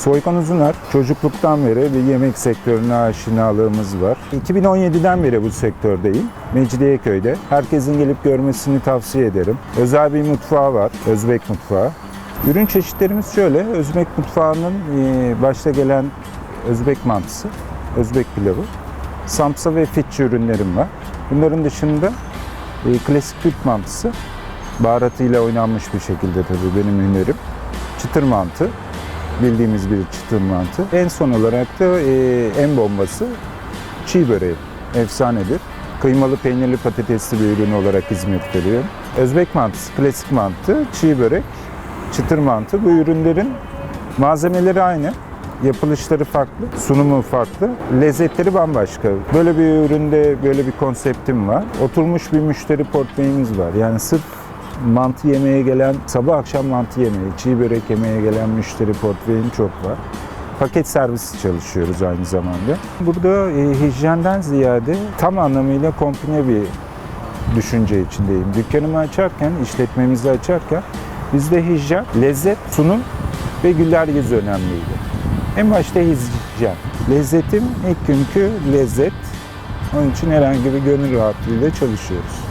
Soykan Uzuner, çocukluktan beri bir yemek sektörüne aşinalığımız var. 2017'den beri bu sektördeyim. Mecidiyeköy'de. Herkesin gelip görmesini tavsiye ederim. Özel bir mutfağı var, Özbek mutfağı. Ürün çeşitlerimiz şöyle, Özbek mutfağının e, başta gelen Özbek mantısı, Özbek pilavı, samsa ve fitçi ürünlerim var. Bunların dışında e, klasik Türk mantısı, baharatıyla oynanmış bir şekilde tabii benim hünerim. Çıtır mantı, bildiğimiz bir çıtır mantı. En son olarak da e, en bombası çiğ böreği, efsanedir. Kıymalı peynirli patatesli bir ürün olarak hizmet veriyor. Özbek mantısı, klasik mantı, çiğ börek, çıtır mantı. Bu ürünlerin malzemeleri aynı. Yapılışları farklı, sunumu farklı, lezzetleri bambaşka. Böyle bir üründe böyle bir konseptim var. Oturmuş bir müşteri portföyümüz var. Yani sırf mantı yemeye gelen, sabah akşam mantı yemeye, çiğ börek yemeye gelen müşteri portföyüm çok var. Paket servisi çalışıyoruz aynı zamanda. Burada e, hijyenden ziyade tam anlamıyla kombine bir düşünce içindeyim. Dükkanımı açarken, işletmemizi açarken bizde hijyen, lezzet, sunum ve güler yüz önemliydi. En başta hijyen. Lezzetim ilk günkü lezzet. Onun için herhangi bir gönül rahatlığıyla çalışıyoruz.